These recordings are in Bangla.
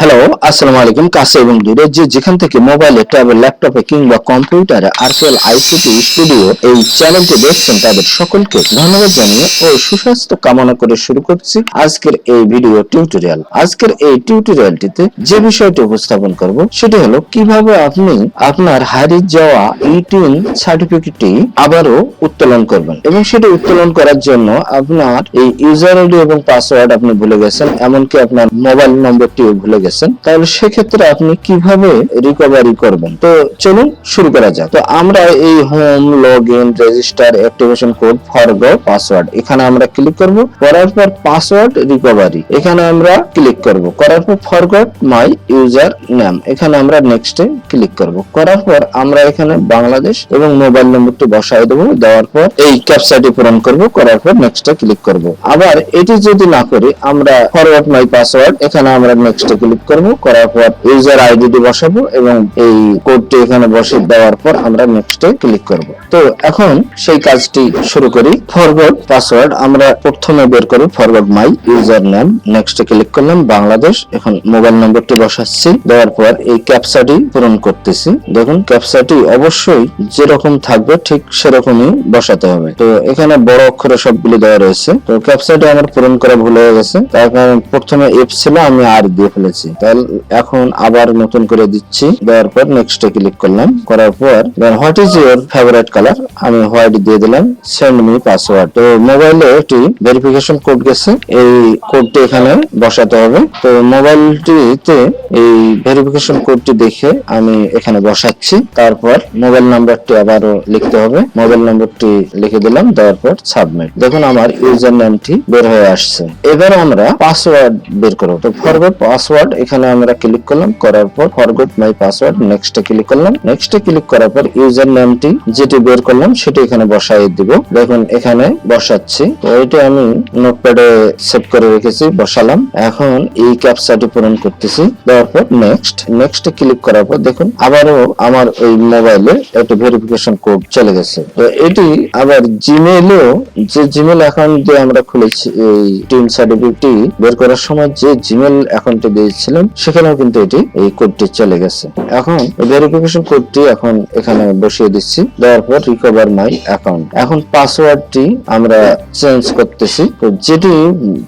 হ্যালো আসসালামু আলাইকুম। কাছে এবং দূরে যে যেখান থেকে মোবাইলে ট্যাবে ল্যাপটপে কিংবা কম্পিউটারে আরকেএল আইসিটি স্টুডিও এই চ্যানেলটি দেখছেন, তাদের সকলকে ধন্যবাদ জানিয়ে ও সুস্বাস্থ্য কামনা করে শুরু করছি আজকের এই ভিডিও টিউটোরিয়াল আজকের এই টিউটোরিয়ালটিতে যে বিষয়টি উপস্থাপন করব, সেটি হলো কীভাবে আপনি আপনার হারিয়ে যাওয়া ইটিন সার্টিফিকেটটি আবারও উত্তোলন করবেন এবং সেটি উত্তোলন করার জন্য আপনার এই ইউজার আইডি এবং পাসওয়ার্ড আপনি ভুলে গেছেন, এমনকি আপনার মোবাইল নম্বরটিও ভুলে গেছেন, তাহলে সেক্ষেত্রে আপনি কীভাবে রিকভারি করবেন? তো চলুন শুরু করা যাক। তো আমরা এই home log in register activation code forgot password এখানে আমরা ক্লিক করব। করার পর পাসওয়ার্ড রিকভারি এখানে আমরা ক্লিক করব। করার পর ফরগট মাই ইউজার নেম এখানে আমরা নেক্সটে ক্লিক করব। করার পর আমরা এখানে বাংলাদেশ এবং মোবাইল নম্বরটি বসাই দেবো। দেওয়ার পর এই ক্যাপচাটি পূরণ করব। করার পর নেক্সটে ক্লিক করব। আবার এটি যদি না করি, আমরা ফরওয়ার্ড মাই পাসওয়ার্ড এখানে আমরা নেক্সটে ক্লিক করব, করার পর ইউজার আইডিটি বসাবো এবং এই কোডটি এখানে বসে দেওয়ার পর আমরা নেক্সটে ক্লিক করব। তো এখন সেই কাজটি শুরু করি। ফরওয়ার্ড পাসওয়ার্ড আমরা প্রথমে বের করি ফরওয়ার্ড মাই ইউজার নেম নেক্সটে ক্লিক করলাম, বাংলাদেশ। এখন মোবাইল নম্বরটি বসাচ্ছি। দেওয়ার পর এই ক্যাপচাটি পূরণ করতেছি। দেখুন ক্যাপচাটি অবশ্যই যেরকম থাকবে ঠিক সেরকমই বসাতে হবে। তো এখানে বড় অক্ষরে সবগুলো দেওয়া রয়েছে। তো ক্যাপচাটি আমার পূরণ করা ভুল হয়ে গেছে। তার কারণ প্রথমে এফ ছিল, আমি আর দিয়ে ফেলেছি। তাহলে এখন আবার নতুন করে দিচ্ছি। দেওয়ার পর নেক্সটে ক্লিক করলাম। করার পর what is your favourite colour আমি হোয়াইট দিয়ে দিলাম। সেন্ড মি পাসওয়ার্ড তো মোবাইলে একটি ভেরিফিকেশন কোড গেছে। এই কোডটি এখানে বসাতে হবে। তো মোবাইলটিতে এই ভেরিফিকেশন কোডটি দেখে আমি এখানে বসাচ্ছি। তারপর মোবাইল নাম্বারটি আবারও লিখতে হবে। মোবাইল নম্বরটি লিখে দিলাম। দেওয়ার পর সাবমিট দেখুন আমার ইউজার নামটি বের হয়ে আসছে। এবার আমরা পাসওয়ার্ড বের করব। তো ফরগট পাসওয়ার্ড এখানে আমরা ক্লিক করলাম, করার পর ফরগট মাই পাসওয়ার্ড নেক্সটে ক্লিক করলাম। নেক্সটে ক্লিক করার পর ইউজার নামটি যেটি বের করলাম, সেটি এখানে বসাই দিব। দেখুন, এখানে বসাচ্ছি। তো এটা আমি নোটপ্যাডে সেভ করে রেখেছি, বসালাম। এখন এই ক্যাপচাটি পূরণ করতেছি। দেওয়ার পর নেক্সট নেক্সটে ক্লিক করার পর দেখুন, আবারও আমার ওই মোবাইলে একটা ভেরিফিকেশন কোড চলে গেছে। তো এটি আবার জিমেইলেও যে জিমেল অ্যাকাউন্ট দিয়ে আমরা খুলেছি, এই টিম সার্টিফিকেটটি বের করার সময় যে জিমেল অ্যাকাউন্টে দিয়েছিলাম সেখানেও কিন্তু এটি, এই কোডটি চলে গেছে। এখন ভেরিফিকেশন কোডটি এখন এখানে বসিয়ে দিচ্ছি, দেওয়ার পর রিকভার মাই অ্যাকাউন্ট এখন পাসওয়ার্ডটি আমরা চেঞ্জ করতেছি। তো যেটি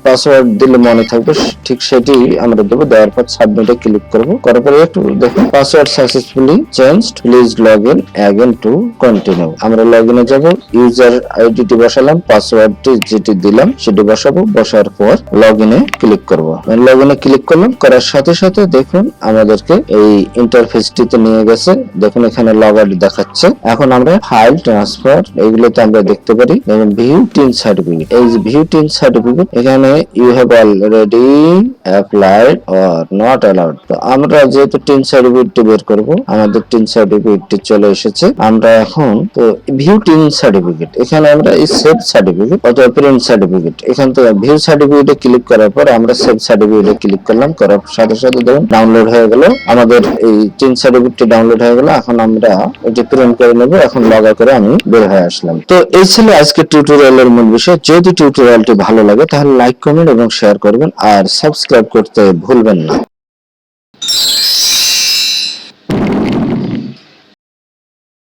পাসওয়ার্ড দিলে মনে থাকবে, ঠিক সেটি আমরা দেবো, দেওয়ার পর সাবমিটে ক্লিক করব। করার পরে একটু দেখুন password successfully changed please log in again to continue আমরা লগ ইনে যাব ইউজার আইডিটি বসালাম পাসওয়ার্ডটি যেটি দিলাম, সেটি বসাবো, বসার পর লগ ইনে ক্লিক করব। লগ ইনে ক্লিক করলাম, করার সাথে সাথে দেখুন আমাদেরকে এই ইন্টারফেসটিতে নিয়ে গেছে। দেখুন এখানে লগ আউট দেখাচ্ছে। এখন আমরা ফাইল ট্রান্সফার এগুলোতে আমরা দেখতে পারি। যেমন ভিউ টিন সার্টিফিকেট এই ভিউ টিন সার্টিফিকেট এখানে you have already applied or not allowed তো আমরা যেহেতু টিন সার্টিফিকেটটি বের করব, আমাদের টিন সার্টিফিকেটটি চলে এসেছে। আমরা এখন তো ভিউ টিন সার্টিফিকেট এখানে আমরা এই সেভ সার্টিফিকেট অথবা প্রিন্ট সার্টিফিকেট এখান থেকে ভিউ সার্টিফিকেটে ক্লিক করার পর আমরা সেভ সার্টিফিকেটে ক্লিক করলাম, করার সাথে সাথে ধরুন ডাউনলোড হয়ে গেল। আমাদের এই তিন সার্টিফিকেটটি ডাউনলোড হয়ে গেল। এখন আমরা এটি প্রিন্ট করে নেব। এখন লগ করে আমি বের হয়ে আসলাম। তো এই ছিল আজকে টিউটোরিয়ালের মূল বিষয়। যদি টিউটোরিয়ালটি ভালো লাগে, তাহলে লাইক কমেন্ট এবং শেয়ার করবেন। আর সাবস্ক্রাইব করতে ভুলবেন না।